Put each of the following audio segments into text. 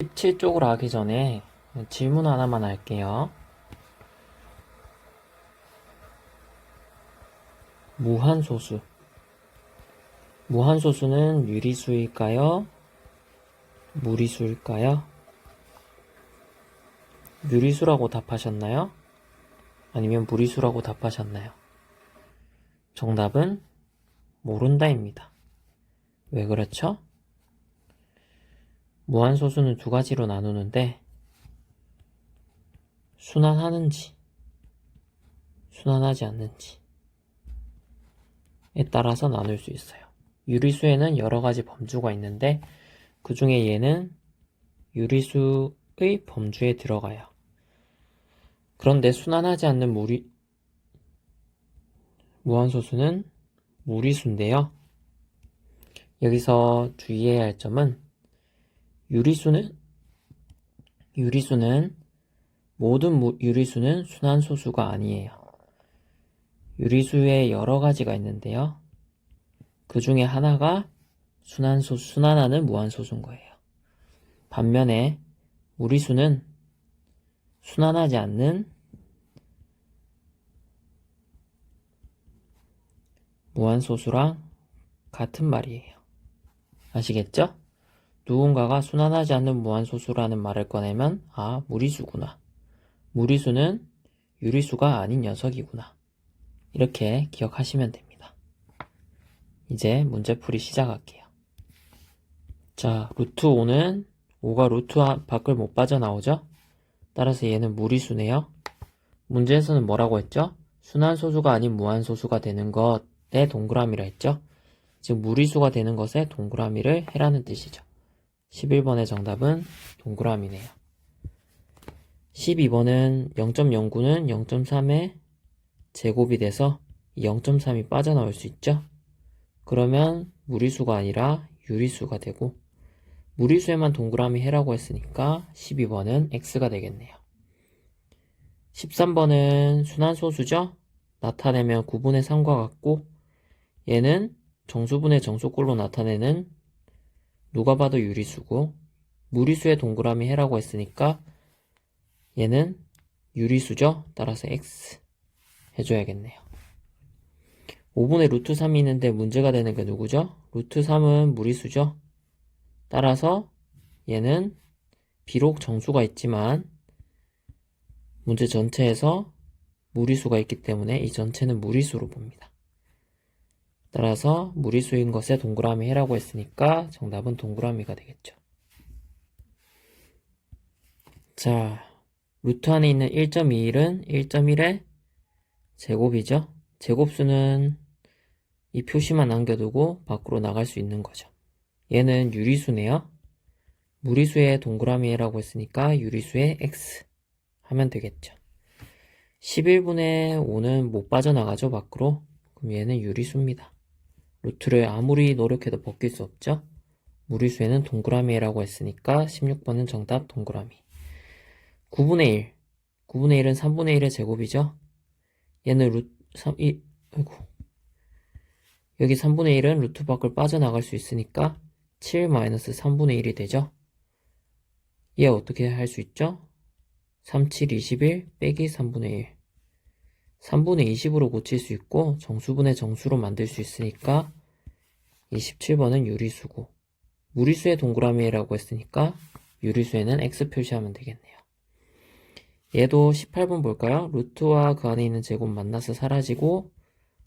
17쪽으로 하기 전에 질문 하나만 할게요. 무한소수. 무한소수는 유리수일까요? 무리수일까요? 유리수라고 답하셨나요? 아니면 무리수라고 답하셨나요? 정답은 모른다입니다. 왜 그렇죠? 무한소수는 두 가지로 나누는데, 순환하는지, 순환하지 않는지에 따라서 나눌 수 있어요. 유리수에는 여러 가지 범주가 있는데, 그 중에 얘는 유리수의 범주에 들어가요. 그런데 순환하지 않는 무리, 무한소수는 무리수인데요. 여기서 주의해야 할 점은 유리수는 유리수는 모든 무- 유리수는 순환소수가 아니에요. 유리수에 여러 가지가 있는데요. 그 중에 하나가 순환소 순환하는 무한소수인 거예요. 반면에 무리수는 순환하지 않는 무한소수랑 같은 말이에요. 아시겠죠? 누군가가 순환하지 않는 무한소수라는 말을 꺼내면, 아, 무리수구나. 무리수는 유리수가 아닌 녀석이구나. 이렇게 기억하시면 됩니다. 이제 문제풀이 시작할게요. 자, 루트 5는 5가 루트 하- 밖을 못 빠져나오죠? 따라서 얘는 무리수네요. 문제에서는 뭐라고 했죠? 순환소수가 아닌 무한소수가 되는 것에 동그라미라 했죠? 즉, 무리수가 되는 것에 동그라미를 해라는 뜻이죠. 11번의 정답은 동그라미네요. 12번은 0.09는 0.3의 제곱이 돼서 이 0.3이 빠져나올 수 있죠? 그러면 무리수가 아니라 유리수가 되고 무리수에만 동그라미 해라고 했으니까 12번은 x가 되겠네요. 13번은 순환소수죠? 나타내면 9분의 3과 같고 얘는 정수분의 정수꼴로 나타내는 누가 봐도 유리수고 무리수에 동그라미 해라고 했으니까 얘는 유리수죠? 따라서 x 해줘야겠네요. 5분의 루트 3이 있는데 문제가 되는 게 누구죠? 루트 3은 무리수죠? 따라서 얘는 비록 정수가 있지만 문제 전체에서 무리수가 있기 때문에 이 전체는 무리수로 봅니다. 따라서 무리수인 것에 동그라미 해라고 했으니까 정답은 동그라미가 되겠죠. 자, 루트 안에 있는 1.21은 1.1의 제곱이죠. 제곱수는 이 표시만 남겨두고 밖으로 나갈 수 있는 거죠. 얘는 유리수네요. 무리수의 동그라미라고 했으니까 유리수의 x 하면 되겠죠. 11분의 5는 못 빠져나가죠, 밖으로. 그럼 얘는 유리수입니다. 루트를 아무리 노력해도 벗길 수 없죠. 무리수에는 동그라미라고 했으니까 16번은 정답 동그라미. 9분의 1. 9분의 1은 3분의 1의 제곱이죠. 얘는 루트 3, 이, 아이고. 여기 3분의 1은 루트 밖을 빠져나갈 수 있으니까 7-3분의 1이 되죠. 얘 어떻게 할 수 있죠? 3, 7, 21 빼기 3분의 1. 3분의 20으로 고칠 수 있고 정수분의 정수로 만들 수 있으니까 27번은 유리수고 무리수의 동그라미라고 했으니까 유리수에는 x 표시하면 되겠네요. 얘도 18번 볼까요? 루트와 그 안에 있는 제곱 만나서 사라지고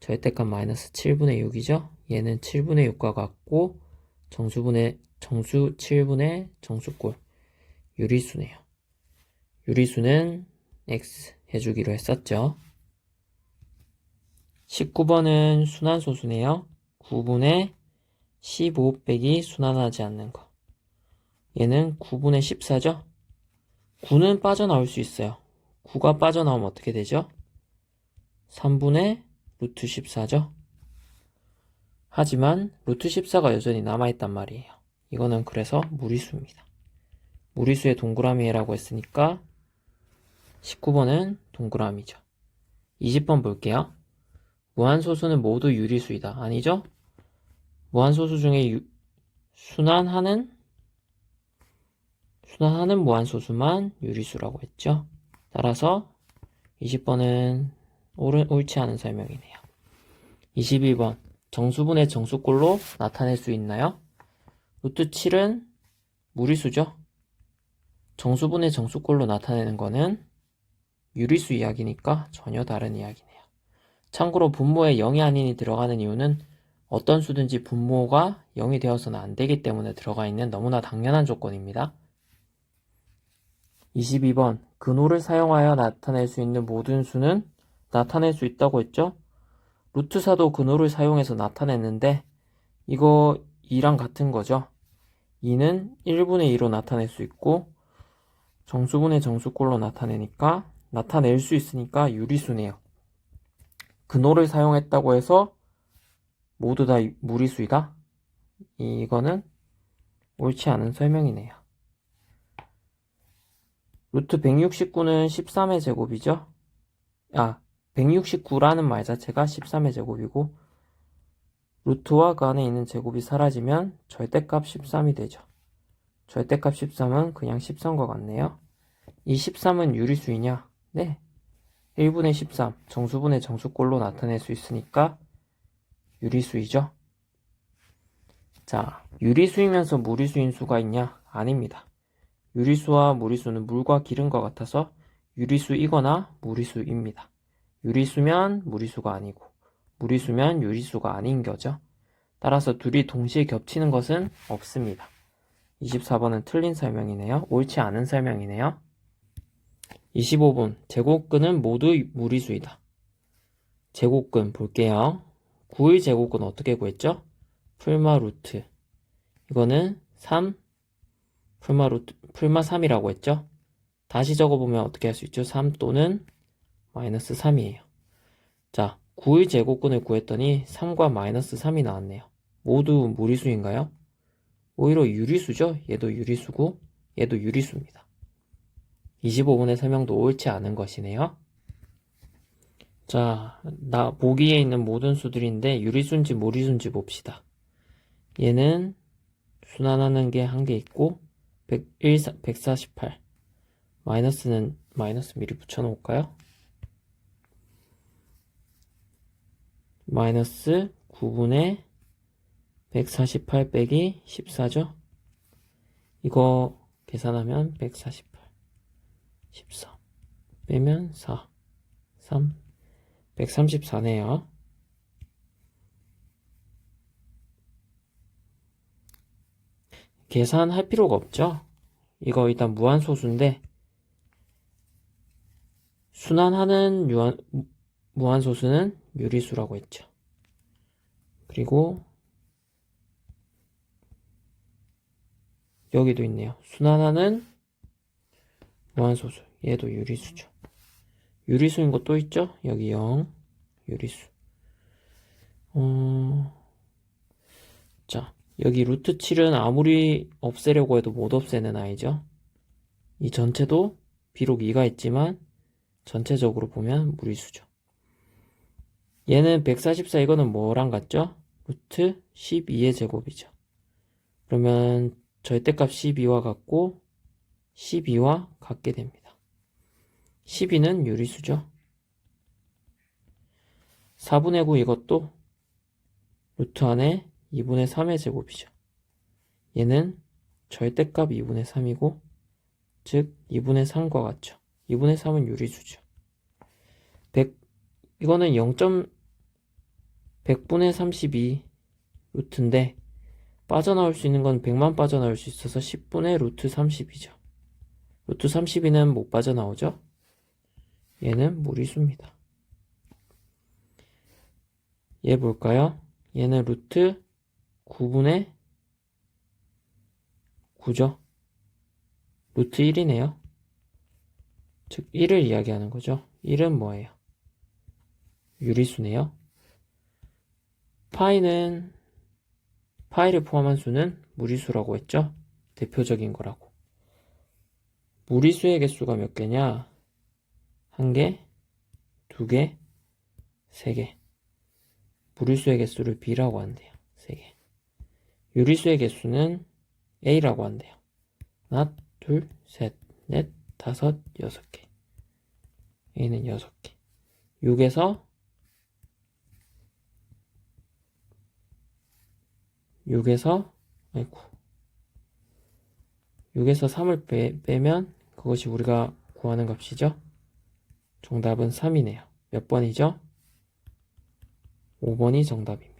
절대값 마이너스 7분의 6이죠? 얘는 7분의 6과 같고 정수분의 정수 7분의 정수꼴 유리수네요. 유리수는 x 해주기로 했었죠. 19번은 순환소수네요. 9분의 15 빼기 순환하지 않는 거. 얘는 9분의 14죠? 9는 빠져나올 수 있어요. 9가 빠져나오면 어떻게 되죠? 3분의 루트 14죠? 하지만 루트 14가 여전히 남아있단 말이에요. 이거는 그래서 무리수입니다. 무리수의 동그라미라고 했으니까 19번은 동그라미죠. 20번 볼게요. 무한소수는 모두 유리수이다. 아니죠? 무한소수 중에 유- 순환하는 순환하는 무한소수만 유리수라고 했죠. 따라서 20번은 옳지 않은 설명이네요. 22번 정수분의 정수꼴로 나타낼 수 있나요? 루트 7은 무리수죠. 정수분의 정수꼴로 나타내는 거는 유리수 이야기니까 전혀 다른 이야기네요. 참고로 분모에 0이 아닌 이 들어가는 이유는 어떤 수든지 분모가 0이 되어서는 안 되기 때문에 들어가 있는 너무나 당연한 조건입니다. 22번 근호를 사용하여 나타낼 수 있는 모든 수는 나타낼 수 있다고 했죠? 루트사도 근호를 사용해서 나타냈는데 이거 2랑 같은 거죠. 2는 1분의 2로 나타낼 수 있고 정수분의 정수꼴로 나타내니까 나타낼 수 있으니까 유리수네요. 근호를 사용했다고 해서 모두 다 무리수이다? 이거는 옳지 않은 설명이네요. 루트 169는 13의 제곱이죠? 아, 169라는 말 자체가 13의 제곱이고 루트와 그 안에 있는 제곱이 사라지면 절대값 13이 되죠. 절대값 13은 그냥 13과 같네요. 이 13은 유리수이냐? 네. 1분의 13, 정수분의 정수꼴로 나타낼 수 있으니까 유리수이죠. 자, 유리수이면서 무리수인 수가 있냐? 아닙니다. 유리수와 무리수는 물과 기름과 같아서 유리수이거나 무리수입니다. 유리수면 무리수가 아니고 무리수면 유리수가 아닌 거죠. 따라서 둘이 동시에 겹치는 것은 없습니다. 24번은 틀린 설명이네요. 옳지 않은 설명이네요. 25번 제곱근은 모두 무리수이다. 제곱근 볼게요. 9의 제곱근 어떻게 구했죠? 풀마 루트 이거는 3 풀마 루트 풀마 3이라고 했죠? 다시 적어보면 어떻게 할 수 있죠? 3 또는 마이너스 3이에요. 자, 9의 제곱근을 구했더니 3과 마이너스 3이 나왔네요. 모두 무리수인가요? 오히려 유리수죠? 얘도 유리수고 얘도 유리수입니다. 25분의 설명도 옳지 않은 것이네요. 자, 나 보기에 있는 모든 수들인데 유리수인지 무리수인지 봅시다. 얘는 순환하는 게 한 개 있고 101, 148 마이너스는 마이너스 미리 붙여놓을까요? 마이너스 9분의 148 빼기 14죠? 이거 계산하면 148 14 빼면 4 3 134네요. 계산할 필요가 없죠? 이거 일단 무한소수인데 순환하는 유한, 무한소수는 유리수라고 했죠. 그리고 여기도 있네요. 순환하는 무한소수. 얘도 유리수죠. 유리수인 거 또 있죠? 여기 0, 유리수. 어, 자, 여기 루트 7은 아무리 없애려고 해도 못 없애는 아이죠? 이 전체도 비록 2가 있지만 전체적으로 보면 무리수죠. 얘는 144 이거는 뭐랑 같죠? 루트 12의 제곱이죠. 그러면 절대값 12와 같고 12와 같게 됩니다. 12는 유리수죠. 4분의 9 이것도 루트 안에 2분의 3의 제곱이죠. 얘는 절대값 2분의 3이고 즉 2분의 3과 같죠. 2분의 3은 유리수죠. 100 이거는 0. 100분의 32 루트인데 빠져나올 수 있는 건 100만 빠져나올 수 있어서 10분의 루트 30이죠. 루트 32는 못 빠져나오죠? 얘는 무리수입니다. 얘 볼까요? 얘는 루트 9분의 9죠. 루트 1이네요. 즉 1을 이야기하는 거죠. 1은 뭐예요? 유리수네요. 파이는 파이를 포함한 수는 무리수라고 했죠. 대표적인 거라고. 무리수의 개수가 몇 개냐? 한 개, 두 개, 세 개. 무리수의 개수를 B라고 한대요. 세 개. 유리수의 개수는 A라고 한대요. 하나, 둘, 셋, 넷, 다섯, 여섯 개. A는 여섯 개. 6에서 6에서 아이고 6에서 3을 빼, 빼면 그것이 우리가 구하는 값이죠. 정답은 3이네요. 몇 번이죠? 5번이 정답입니다.